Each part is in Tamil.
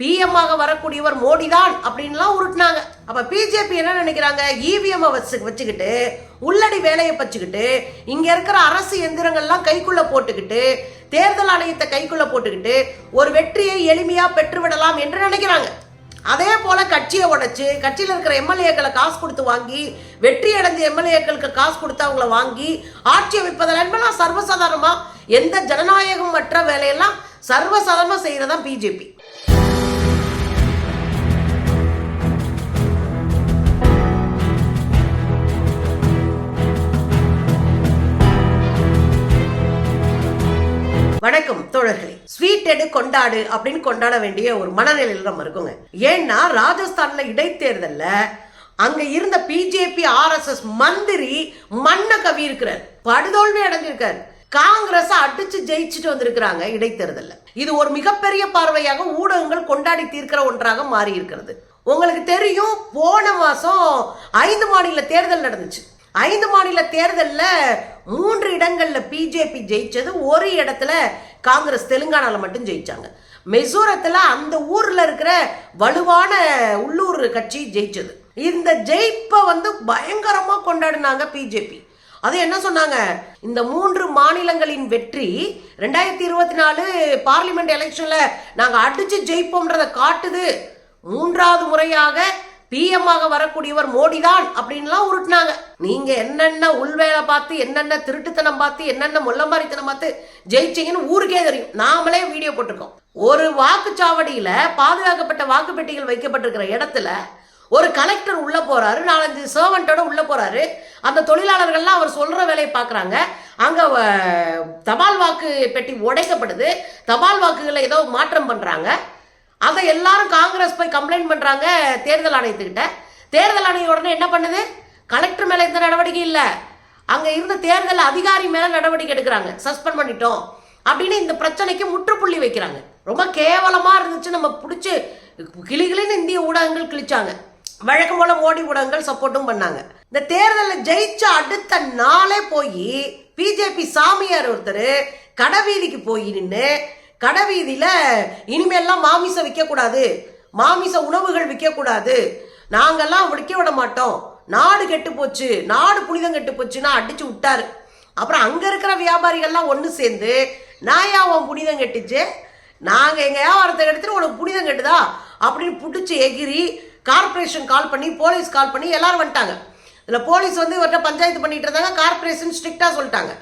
பிஎம் ஆக வரக்கூடியவர் மோடி தான் அப்படின்லாம் உருட்டினாங்க. அப்ப பிஜேபி என்ன நினைக்கிறாங்க? இவிஎம் வச்சு வச்சுக்கிட்டு உள்ளடி வேலையை வச்சுக்கிட்டு இங்க இருக்கிற அரசு எந்திரங்கள்லாம் கைக்குள்ள போட்டுக்கிட்டு தேர்தல் ஆணையத்தை கைக்குள்ள போட்டுக்கிட்டு ஒரு வெற்றியை எளிமையா பெற்றுவிடலாம் என்று நினைக்கிறாங்க. அதே போல கட்சியை உடைச்சு கட்சியில் இருக்கிற எம்எல்ஏக்களை காசு கொடுத்து வாங்கி வெற்றி அடைஞ்ச எம்எல்ஏக்களுக்கு காசு கொடுத்து அவங்கள வாங்கி ஆட்சி அமைப்பதில் என்பதெல்லாம் சர்வசாதாரணமா எந்த ஜனநாயகம் மற்ற வேலையெல்லாம் சர்வசாதாரணமா செய்யறதான் பிஜேபி தோழர்களே ஸ்வீட் எடு கொண்டாடு அப்படின்னு கொண்டாட வேண்டிய ஒரு மனநிலையில் நம்ம இருக்குங்க. ஏன்னா ராஜஸ்தான்ல இடைத்தேர்தல்ல அங்க இருந்த பிஜேபி ஆர்எஸ்எஸ் மந்திரி மண்ண கவி இருக்கிறார். படுதோல்வி அடைஞ்சிருக்காரு. காங்கிரஸ் அடிச்சு ஜெயிச்சுட்டு வந்திருக்கிறாங்க இடைத்தேர்தல்ல. இது ஒரு மிகப்பெரிய பார்வையாக ஊடகங்கள் கொண்டாடி தீர்க்கிற ஒன்றாக மாறி இருக்கிறது. உங்களுக்கு தெரியும் போன மாசம் ஐந்து மாநில தேர்தல் நடந்துச்சு. ஐந்து மாநில தேர்தலில் மூன்று இடங்களில் பிஜேபி ஜெயிச்சது. ஒரு இடத்துல காங்கிரஸ் தெலுங்கானாவில் மட்டும் ஜெயித்தாங்க மிசோரத்துல அந்த ஊரில் இருக்கிற வலுவான உள்ளூர் கட்சி ஜெயிச்சது. இந்த ஜெயிப்பை வந்து பயங்கரமாக கொண்டாடினாங்க பிஜேபி. அது என்ன சொன்னாங்க? இந்த மூன்று மாநிலங்களின் வெற்றி ரெண்டாயிரத்தி இருபத்தி நாலு பார்லிமெண்ட் எலெக்ஷனில் நாங்கள் அடித்து ஜெயிப்போம்ன்றதை காட்டுது. மூன்றாவது முறையாக பிஎம் ஆக வரக்கூடியவர் மோடி தான் அப்படின்லாம் உருட்டினாங்க. நீங்க என்னென்ன உள்வேலை பார்த்து என்னென்ன திருட்டுத்தனம் பார்த்து என்னென்ன முள்ளம்பாரித்தனம் பார்த்து ஜெயிச்சிங்கன்னு ஊருக்கே தெரியும். நாமளே வீடியோ போட்டிருக்கோம். ஒரு வாக்குச்சாவடியில பாதுகாக்கப்பட்ட வாக்குப்பெட்டிகள் வைக்கப்பட்டிருக்கிற இடத்துல ஒரு கலெக்டர் உள்ள போறாரு. நாலஞ்சு சர்வெண்டோட உள்ள போறாரு. அந்த தொழிலாளர்கள்லாம் அவர் சொல்ற வேலையை பார்க்குறாங்க. அங்க தபால் வாக்கு பெட்டி உடைக்கப்படுது. தபால் வாக்குகளை ஏதோ மாற்றம் பண்றாங்க. அதை எல்லாரும் காங்கிரஸ் போய் கம்ப்ளைண்ட் பண்ணுறாங்க தேர்தல் ஆணையத்துக்கிட்ட. தேர்தல் ஆணையம் உடனே என்ன பண்ணுது? கலெக்டர் மேலே எந்த நடவடிக்கை இல்லை. அங்கே இருந்த தேர்தல் அதிகாரி மேலே நடவடிக்கை எடுக்கிறாங்க. சஸ்பெண்ட் பண்ணிட்டோம். அப்படின்னு இந்த பிரச்சனைக்கு முற்றுப்புள்ளி வைக்கிறாங்க. ரொம்ப கேவலமாக இருந்துச்சு. நம்ம பிடிச்சி கிளிகளின்னு இந்திய ஊடகங்கள் கிழிச்சாங்க. வழக்கம் போல மோடி ஊடகங்கள் சப்போர்ட்டும் பண்ணாங்க. இந்த தேர்தலில் ஜெயிச்ச அடுத்த நாளே போய் பிஜேபி சாமியார் ஒருத்தர் கடைவீதிக்கு போய் நின்று கடைவீதியில இனிமேல்லாம் மாமிசம் விற்கக்கூடாது மாமிச உணவுகள் விற்கக்கூடாது நாங்கெல்லாம் விற்க விட மாட்டோம். நாடு கெட்டு போச்சு. நாடு புனிதம் கெட்டு போச்சுன்னா அடிச்சு விட்டாரு. அப்புறம் அங்கே இருக்கிற வியாபாரிகள்லாம் ஒன்று சேர்ந்து நாயா உன் புனிதம் கெட்டுச்சு. நாங்கள் எங்கள் வியாபாரத்தை எடுத்துட்டு உனக்கு புனிதம் கெட்டுதா? அப்படின்னு பிடிச்சி எகிரி கார்பரேஷன் கால் பண்ணி போலீஸ் கால் பண்ணி எல்லாரும் வந்துட்டாங்க. இதில் போலீஸ் வந்து இவர்கிட்ட பஞ்சாயத்து பண்ணிட்டு இருந்தாங்க. கார்ப்பரேஷன் ஸ்ட்ரிக்டாக சொல்லிட்டாங்க.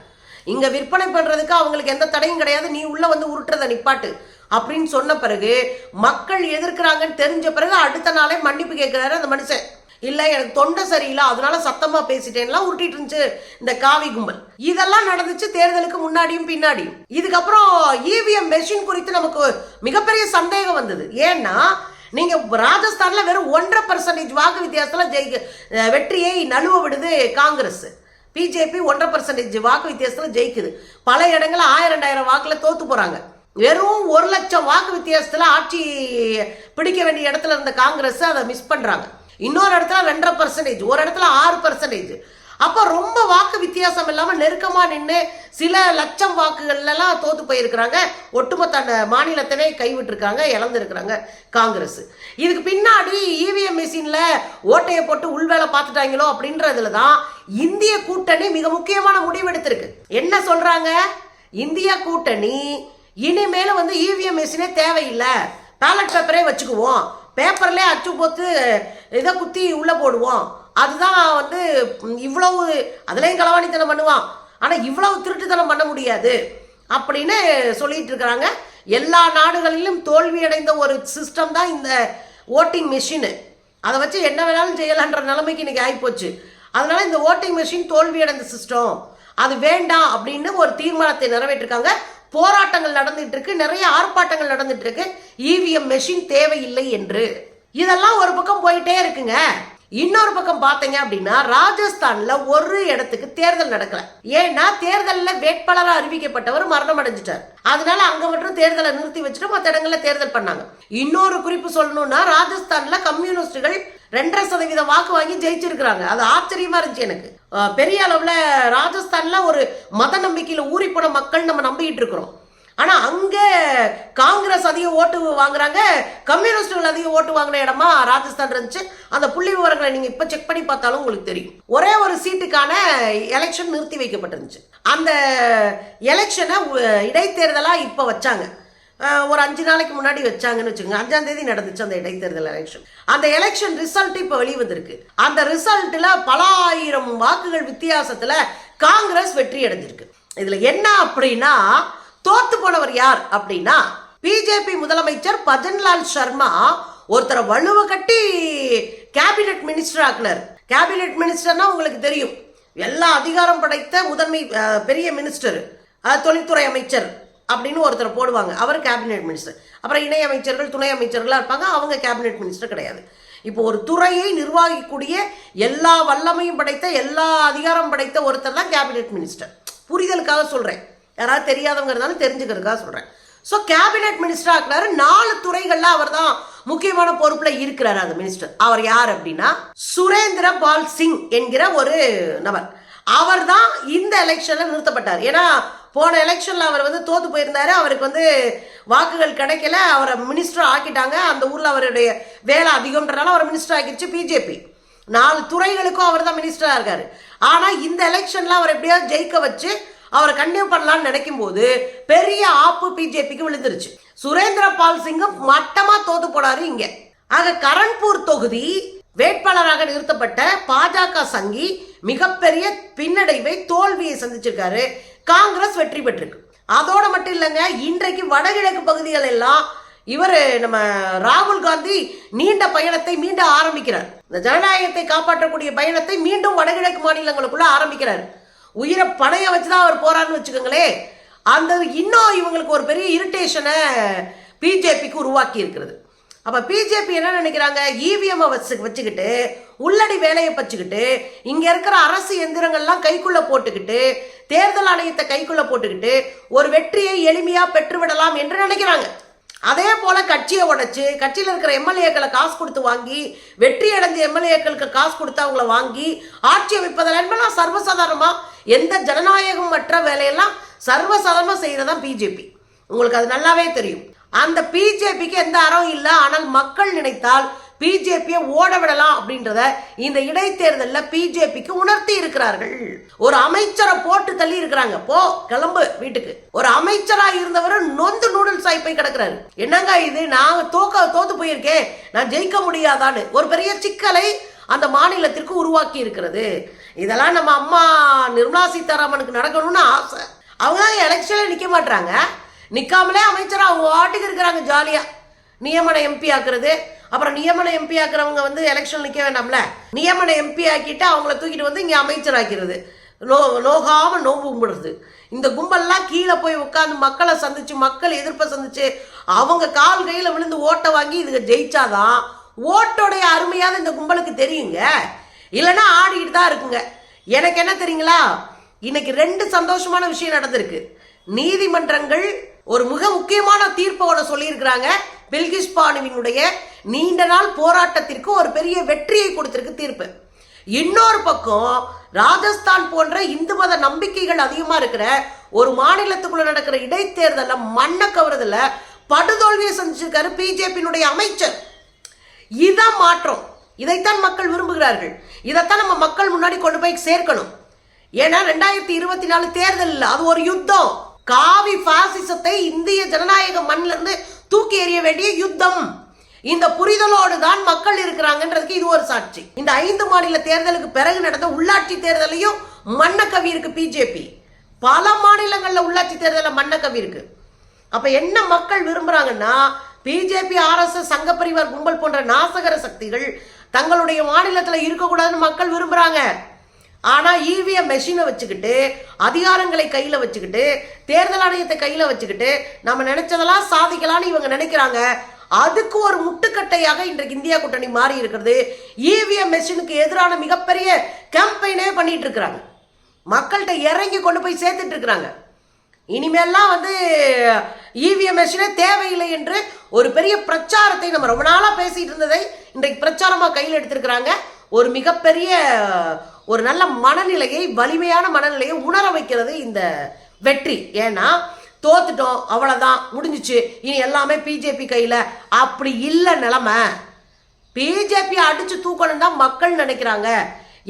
இங்க விற்பனை பண்றதுக்கு அவங்களுக்கு எந்த தடையும் கிடையாது. நீ உள்ள வந்து உருட்டுறத நிப்பாட்டு. அப்படின்னு சொன்ன பிறகு மக்கள் எதிர்க்கிறாங்கன்னு தெரிஞ்ச பிறகு அடுத்த நாளே மன்னிப்பு கேட்கிறாரு அந்த மனுஷன். இல்ல எனக்கு தொண்டை சரியில்லை அதனால சத்தமா பேசிட்டேன்லாம் உருட்டிட்டு இருந்துச்சு இந்த காவி கும்பல். இதெல்லாம் நடந்துச்சு தேர்தலுக்கு முன்னாடியும் பின்னாடியும். இதுக்கப்புறம் இவிஎம் மெஷின் குறித்து நமக்கு மிகப்பெரிய சந்தேகம் வந்தது. ஏன்னா நீங்க ராஜஸ்தான்ல வெறும் ஒன்றரை பர்சன்டேஜ் வாக்கு வித்தியாசத்துல ஜெயிக்க வெற்றியை நழுவ விடுது காங்கிரஸ். பிஜேபி ஒன்றரை பர்சன்டேஜ் வாக்கு வித்தியாசத்தில் ஜெயிக்குது. பல இடங்களில் ஆயிரம் ரெண்டாயிரம் வாக்குல தோற்று போகிறாங்க வெறும் ஒரு லட்சம் வாக்கு வித்தியாசத்தில் ஆட்சி பிடிக்க வேண்டிய இடத்துல இருந்த காங்கிரஸ் அதை மிஸ் பண்ணுறாங்க இன்னொரு இடத்துல ரெண்டரை பர்சன்டேஜ் ஒரு இடத்துல ஆறு பர்சன்டேஜ் அப்போ ரொம்ப வாக்கு வித்தியாசம் இல்லாமல் நெருக்கமாக நின்று சில லட்சம் வாக்குகள்லாம் தோத்து போயிருக்கிறாங்க. ஒட்டுமொத்த அந்த மாநிலத்தவே கைவிட்டிருக்காங்க இழந்திருக்கிறாங்க காங்கிரஸ். இதுக்கு பின்னாடி இவிஎம் மிஷினில் ஓட்டையை போட்டு உள்வேலை பார்த்துட்டாங்களோ அப்படின்றதுல தான் இந்திய கூட்டணி மிக முக்கியமான முடிவு எடுத்திருக்கு. என்ன சொல்கிறாங்க இந்திய கூட்டணி இனிமேல் வந்து இவிஎம் மிஷினே தேவையில்லை. பேலட் பேப்பரே வச்சுக்குவோம். பேப்பர்லேயே அச்சு போத்து இதை குத்தி உள்ளே போடுவோம். அதுதான் வந்து இவ்வளவு அதுலேயும் களவாணித்தனம் பண்ணுவான். ஆனால் இவ்வளவு திருட்டுத்தனம் பண்ண முடியாது. அப்படின்னு சொல்லிட்டு இருக்கிறாங்க. எல்லா நாடுகளிலும் தோல்வி அடைந்த ஒரு சிஸ்டம் தான் இந்த ஓட்டிங் மிஷினு அதை வச்சு என்ன வேணாலும் செய்யலான்ற நிலைமைக்கு இன்றைக்கி ஆகிப்போச்சு அதனால இந்த ஓட்டிங் மிஷின் தோல்வி அடைந்த சிஸ்டம் அது வேண்டாம் அப்படின்னு ஒரு தீர்மானத்தை நிறைவேற்றிருக்காங்க. போராட்டங்கள் நடந்துட்டு இருக்கு. நிறைய ஆர்ப்பாட்டங்கள் நடந்துட்டு இருக்கு. இவிஎம் மெஷின் தேவையில்லை என்று. இதெல்லாம் ஒரு பக்கம் போயிட்டே இருக்குங்க. இன்னொரு பக்கம் பார்த்தீங்க அப்படின்னா ராஜஸ்தான்ல ஒரு இடத்துக்கு தேர்தல் நடக்கல. ஏன்னா தேர்தலில் வேட்பாளராக அறிவிக்கப்பட்டவர் மரணம் அடைஞ்சிட்டார். அதனால அங்க மட்டும் தேர்தலை நிறுத்தி வச்சுட்டு மற்ற இடங்கள்ல தேர்தல் பண்ணாங்க. இன்னொரு குறிப்பு சொல்லணும்னா ராஜஸ்தான்ல கம்யூனிஸ்டுகள் ரெண்டரை சதவீத வாக்கு வாங்கி ஜெயிச்சிருக்கிறாங்க. அது ஆச்சரியமா இருந்துச்சு எனக்கு. பெரிய அளவுல ராஜஸ்தான்ல ஒரு மத நம்பிக்கையில ஊறி போன மக்கள் நம்ம நம்பிக்கிட்டு இருக்கிறோம். ஆனா அங்க காங்கிரஸ் அதிக ஓட்டு வாங்குறாங்க கம்யூனிஸ்டுகள் அதிக ஓட்டு வாங்கின இடமா ராஜஸ்தான் இருந்துச்சு. அந்த புள்ளி விவரங்களை நீங்க இப்ப செக் பண்ணி பார்த்தாலும் உங்களுக்கு தெரியும். ஒரே ஒரு சீட்டுக்கான எலெக்ஷன் நிறுத்தி வைக்கப்பட்டிருந்துச்சு. அந்த எலெக்ஷனை இடைத்தேர்தலா இப்ப வச்சாங்க. ஒரு அஞ்சு நாளைக்கு முன்னாடி வச்சாங்கன்னு வச்சுக்கோங்க. அஞ்சாம் தேதி நடந்துச்சு அந்த இடைத்தேர்தல் எலெக்ஷன் அந்த எலெக்ஷன் ரிசல்ட் இப்ப வெளிவந்திருக்கு. அந்த ரிசல்ட்ல பல ஆயிரம் வாக்குகள் வித்தியாசத்துல காங்கிரஸ் வெற்றி அடைஞ்சிருக்கு இதுல என்ன அப்படின்னா தோத்து போனவர் யார் அப்படின்னா பிஜேபி முதலமைச்சர் பஜன்லால் சர்மா. ஒருத்தரை வலுவ கட்டி கேபினெட் மினிஸ்டர் ஆக்குனார். கேபினெட் மினிஸ்டர்னா உங்களுக்கு தெரியும். எல்லா அதிகாரம் படைத்த முதன்மை பெரிய மினிஸ்டர். தொழில்துறை அமைச்சர் அப்படின்னு ஒருத்தர் போடுவாங்க. அவர் கேபினெட் மினிஸ்டர். அப்புறம் இணை அமைச்சர்கள் துணை அமைச்சர்களாக இருப்பாங்க. அவங்க கேபினெட் மினிஸ்டர் கிடையாது. இப்போ ஒரு துறையை நிர்வாகிக்கூடிய எல்லா வல்லமையும் படைத்த எல்லா அதிகாரம் படைத்த ஒருத்தர் தான் கேபினெட் மினிஸ்டர். புரிதலுக்காக சொல்கிறேன் யாராவது தெரியாதவங்க இருந்தாலும் தெரிஞ்சுக்கிறதுக்காக சொல்கிறேன் ஸோ கேபினெட் மினிஸ்டர் ஆக்குனாரு. நாலு துறைகளில் அவர் தான் முக்கியமான பொறுப்பில் இருக்கிறார் அந்த மினிஸ்டர் அவர் யார் அப்படின்னா சுரேந்திர பால் சிங் என்கிற ஒரு நபர். அவர் தான் இந்த எலெக்ஷனில் நிறுத்தப்பட்டார். ஏன்னா போன எலெக்ஷனில் அவர் வந்து தோத்து போயிருந்தாரு. அவருக்கு வந்து வாக்குகள் கிடைக்கல. அவரை மினிஸ்டர் ஆக்கிட்டாங்க. அந்த ஊரில் அவருடைய வேலை அதிகம்ன்றனால அவரை மினிஸ்டர் ஆக்கிடுச்சு பிஜேபி நாலு துறைகளுக்கும் அவர் தான் மினிஸ்டராக இருக்கார். ஆனால் இந்த எலெக்ஷனில் அவர் எப்படியாவது ஜெயிக்க வச்சு அவரை கண்டினியூ பண்ணலாம்னு நினைக்கும் போது பெரிய ஆப்பு பிஜேபிக்கு விழுந்துருச்சு. சுரேந்திர பால் சிங்கும் மட்டமா தோத்து போனாரு இங்க. ஆக கரண்பூர் தொகுதி வேட்பாளராக நிறுத்தப்பட்ட பாஜக சங்கி மிகப்பெரிய பின்னடைவை தோல்வியை சந்திச்சிருக்காரு. காங்கிரஸ் வெற்றி பெற்றிருக்கு. அதோட மட்டும் இல்லைங்க இன்றைக்கு வடகிழக்கு பகுதிகள் எல்லாம் இவர் நம்ம ராகுல் காந்தி நீண்ட பயணத்தை மீண்டும் ஆரம்பிக்கிறார். இந்த ஜனநாயகத்தை காப்பாற்றக்கூடிய பயணத்தை மீண்டும் வடகிழக்கு மாநிலங்களுக்குள்ள ஆரம்பிக்கிறார். உயிரை பணைய வச்சுதான் அவர் போறாருன்னு வச்சுக்கோங்களேன் அந்த இன்னும் இவங்களுக்கு ஒரு பெரிய இரிட்டேஷனை பிஜேபிக்கு உருவாக்கி இருக்கிறது. அப்போ பிஜேபி என்ன நினைக்கிறாங்க? இவிஎம் வச்சு வச்சுக்கிட்டு உள்ளடி வேலையை வச்சுக்கிட்டு இங்கே இருக்கிற அரசு எந்திரங்கள்லாம் கைக்குள்ளே போட்டுக்கிட்டு தேர்தல் ஆணையத்தை கைக்குள்ளே போட்டுக்கிட்டு ஒரு வெற்றியை எளிமையாக பெற்றுவிடலாம் என்று நினைக்கிறாங்க. அதே போல கட்சியை உடைச்சு கட்சியில் இருக்கிற எம்எல்ஏக்களை காசு கொடுத்து வாங்கி வெற்றி அடைஞ்ச எம்எல்ஏக்களுக்கு காசு கொடுத்து அவங்கள வாங்கி ஆட்சி அமைப்பதில் என்பதெல்லாம் சர்வசாதாரணமா எந்த ஜனநாயகம் மற்ற வேலையெல்லாம் சர்வசாதாரணமாக செய்கிறதான் பிஜேபி. உங்களுக்கு அது நல்லாவே தெரியும். அந்த பிஜேபிக்கு எந்த அறம் இல்லை ஆனால் மக்கள் நினைத்தால் பிஜேபியை ஓட விடலாம் அப்படின்றத இந்த இடைத்தேர்தலில் பிஜேபிக்கு உணர்த்தி இருக்கிறார்கள். ஒரு அமைச்சரை போட்டு தள்ளி இருக்கிறாங்க. போ கிளம்பு வீட்டுக்கு. ஒரு அமைச்சரா இருந்தவர் நொந்து நூடுல்ஸ் ஆகி போய் கிடக்குறாரு. என்னங்க இது? நான் தோக்க தோத்து போயிருக்கேன். நான் ஜெயிக்க முடியாதான்னு. ஒரு பெரிய சிக்கலை அந்த மாநிலத்திற்கு உருவாக்கி இருக்கிறது. இதெல்லாம் நம்ம அம்மா நிர்மலா சீதாராமனுக்கு நடக்கணும்னு ஆசை. அவங்க தான் எலெக்ஷன்ல நிக்க மாட்டாங்க நிக்காமலே அமைச்சரா அவங்க வாட்டுக்கு இருக்கிறாங்க ஜாலியா. நியமன எம்பி ஆக்குறது. அப்புறம் நியமன எம்பி ஆக்குறவங்க வந்து எலெக்ஷன் நிற்க வேண்டாம்ல? நியமன எம்பி ஆக்கிட்டு அவங்கள தூக்கிட்டு வந்து இங்கே அமைச்சர் ஆக்கிறது நோ நோகாம நோம்பு கும்பிடுறது. இந்த கும்பல்லாம் கீழே போய் உட்காந்து மக்களை சந்திச்சு மக்கள் எதிர்ப்பை சந்திச்சு அவங்க கால் கையில் விழுந்து ஓட்டை வாங்கி இதுக்கு ஜெயிச்சாதான் ஓட்டோடைய அருமையாவது இந்த கும்பலுக்கு தெரியுங்க. இல்லைன்னா ஆடிக்கிட்டு தான் இருக்குங்க. எனக்கு என்ன தெரியுங்களா? இன்னைக்கு ரெண்டு சந்தோஷமான விஷயம் நடந்திருக்கு. நீதிமன்றங்கள் ஒரு மிக முக்கியமான தீர்ப்போட சொல்லியிருக்கிறாங்க. பில்கிஸ் பானுவினுடைய நீண்ட நாள் போராட்டத்திற்கு ஒரு பெரிய வெற்றியை கொடுத்திருக்கு தீர்ப்பு. இன்னொரு பக்கம் ராஜஸ்தான் போன்ற இந்து மத நம்பிக்கைகள் அதிகமாக இருக்கிற ஒரு மாநிலத்துக்குள்ள நடக்கிற இடைத்தேர்தலில் மண்ணை கவர்றதுல படுதோல்வியை சந்திச்சிருக்காரு பிஜேபியினுடைய அமைச்சர். இதான் மாற்றம். இதைத்தான் மக்கள் விரும்புகிறார்கள். இதைத்தான் நம்ம மக்கள் முன்னாடி கொண்டு போய் சேர்க்கணும். ஏன்னா ரெண்டாயிரத்தி இருபத்தி நாலு தேர்தல் அது ஒரு யுத்தம். காவி பாசிசத்தை இந்திய ஜனநாயக மண்ணிலிருந்து தூக்கி எறிய வேண்டிய யுத்தம். இந்த புரிதலோடு தான் மக்கள் இருக்கிறாங்கன்றதுக்கு இது ஒரு சாட்சி. இந்த ஐந்து மாநில தேர்தலுக்கு பிறகு நடந்த உள்ளாட்சி தேர்தலையும் மன்னக்கவி இருக்கு பிஜேபி. பல மாநிலங்களில் உள்ளாட்சி தேர்தலில் மன்னக்கவி இருக்கு அப்ப என்ன மக்கள் விரும்புறாங்கன்னா பிஜேபி ஆர்எஸ்எஸ் சங்க பரிவார் கும்பல் போன்ற நாசகர சக்திகள் தங்களுடைய மாநிலத்தில் இருக்கக்கூடாதுன்னு மக்கள் விரும்புறாங்க. ஆனா இவிஎம் மெஷினை வச்சுக்கிட்டு அதிகாரங்களை கையில வச்சுக்கிட்டு தேர்தல் ஆணையத்தை கையில வச்சுக்கிட்டு நம்ம நினைச்சதெல்லாம் சாதிக்கலாம்னு இவங்க நினைக்கிறாங்க. அதுக்கு ஒரு முட்டுக்கட்டையாக இன்றைக்கு இந்தியா கூட்டணி மாறி இருக்கிறது. இவிஎம் மெஷினுக்கு எதிரான மிகப்பெரிய கேம்பெயினே பண்ணிட்டு இருக்கிறாங்க. மக்கள்கிட்ட இறங்கி கொண்டு போய் சேர்த்துட்டு இருக்கிறாங்க. இனிமேல்லாம் வந்து இவிஎம் மெஷினே தேவையில்லை என்று ஒரு பெரிய பிரச்சாரத்தை நம்ம ரொம்ப நாளாக பேசிட்டு இருந்ததை இன்றைக்கு பிரச்சாரமாக கையில் எடுத்திருக்கிறாங்க. ஒரு மிகப்பெரிய ஒரு நல்ல மனநிலையை வலிமையான மனநிலையை உணர வைக்கிறது இந்த வெற்றி. ஏன்னா தோத்துட்டோம் அவ்வளோதான் முடிஞ்சுச்சு. இனி எல்லாமே பிஜேபி கையில். அப்படி இல்லை நிலமை. பிஜேபி அடித்து தூக்கணும் தான் மக்கள் நினைக்கிறாங்க.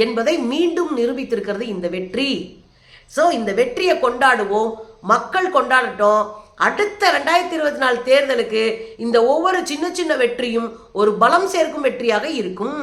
என்பதை மீண்டும் நிரூபித்திருக்கிறது இந்த வெற்றி. ஸோ இந்த வெற்றியை கொண்டாடுவோம். மக்கள் கொண்டாடட்டும். அடுத்த ரெண்டாயிரத்தி இருபத்தி நாலு தேர்தலுக்கு இந்த ஒவ்வொரு சின்ன சின்ன வெற்றியும் ஒரு பலம் சேர்க்கும் வெற்றியாக இருக்கும்.